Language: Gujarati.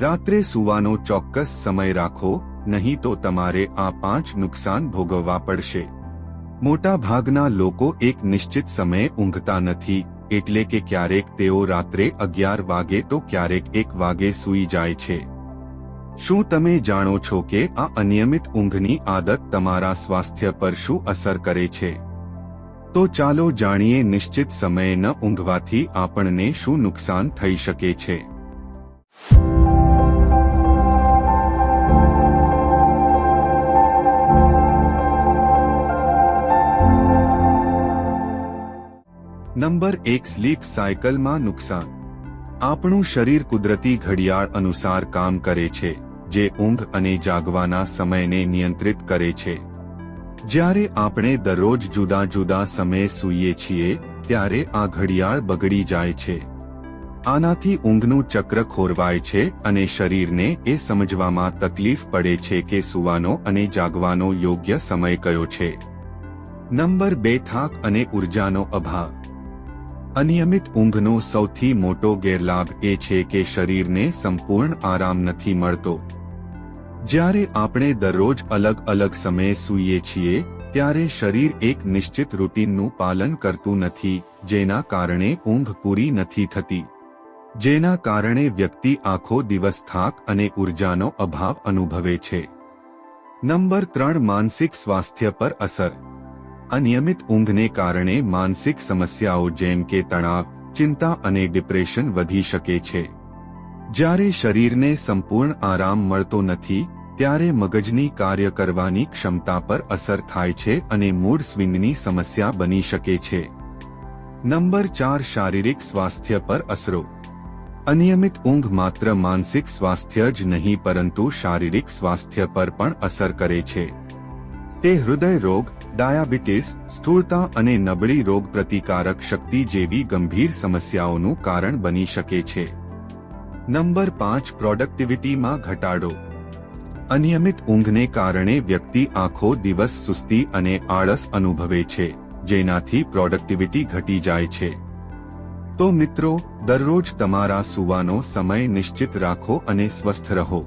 રાત્રે સૂવાનો ચોક્કસ સમય રાખો, નહીં તો તમારે આ પાંચ નુકસાન ભોગવવા પડશે. મોટા ભાગના લોકો એક નિશ્ચિત સમયે ઊંઘતા નથી, એટલે કે ક્યારેક તેઓ રાત્રે અગિયાર વાગે તો ક્યારેક એક વાગે સૂઈ જાય છે. શું તમે જાણો છો કે આ અનિયમિત ઊંઘની આદત તમારા સ્વાસ્થ્ય પર શું અસર કરે છે? તો ચાલો જાણીએ નિશ્ચિત સમયે ન ઊંઘવાથી આપણને શું નુકસાન થઈ શકે છે. નંબર એક સ્લીપ સાયકલમાં નુકસાન. આપણું શરીર કુદરતી ઘડિયાળ અનુસાર કામ કરે છે, જે ઊંઘ અને જાગવાના સમયને નિયંત્રિત કરે છે. જ્યારે આપણે દરરોજ જુદા જુદા સમયે સૂઈએ છીએ, ત્યારે આ ઘડિયાળ બગડી જાય છે. આનાથી ઊંઘનું ચક્ર ખોરવાય છે અને શરીરને એ સમજવામાં તકલીફ પડે છે કે સૂવાનો અને જાગવાનો યોગ્ય સમય કયો છે. નંબર બે થાક અને ઉર્જાનો અભાવ. અનિયમિત ઊંઘનો સૌથી મોટો ગેરલાભ એ છે કે શરીરને સંપૂર્ણ આરામ નથી મળતો. જ્યારે આપણે દરરોજ અલગ અલગ સમયે સૂઈએ છીએ, ત્યારે શરીર એક નિશ્ચિત રૂટીનનું પાલન કરતું નથી, જેના કારણે ઊંઘ પૂરી નથી થતી. જેના કારણે વ્યક્તિ આખો દિવસ થાક અને ઉર્જાનો અભાવ અનુભવે છે. નંબર ત્રણ, માનસિક સ્વાસ્થ્ય પર અસર. અનિયમિત ઊંઘને કારણે માનસિક સમસ્યાઓ જેમ કે તણાવ, ચિંતા અને ડિપ્રેશન વધી શકે છે. જ્યારે શરીરને સંપૂર્ણ આરામ મળતો નથી, ત્યારે મગજની કાર્ય કરવાની ક્ષમતા પર અસર થાય છે અને મૂડ સ્વિંગની સમસ્યા બની શકે છે. નંબર ચાર, શારીરિક સ્વાસ્થ્ય પર અસરો. અનિયમિત ઊંઘ માત્ર માનસિક સ્વાસ્થ્ય જ નહીં, પરંતુ શારીરિક સ્વાસ્થ્ય પર પણ અસર કરે છે. તે હૃદય રોગ ડાયાબિટીસ, સ્થૂળતા અને નબળી રોગ પ્રતિકારક શક્તિ જેવી ગંભીર સમસ્યાઓનું કારણ બની શકે છે. નંબર પાંચ, પ્રોડક્ટિવિટીમાં ઘટાડો. અનિયમિત ઊંઘને કારણે વ્યક્તિ આખો દિવસ સુસ્તી અને આળસ અનુભવે છે, જેનાથી પ્રોડક્ટિવિટી ઘટી જાય છે. તો મિત્રો, દરરોજ તમારા સુવાનો સમય નિશ્ચિત રાખો અને સ્વસ્થ રહો.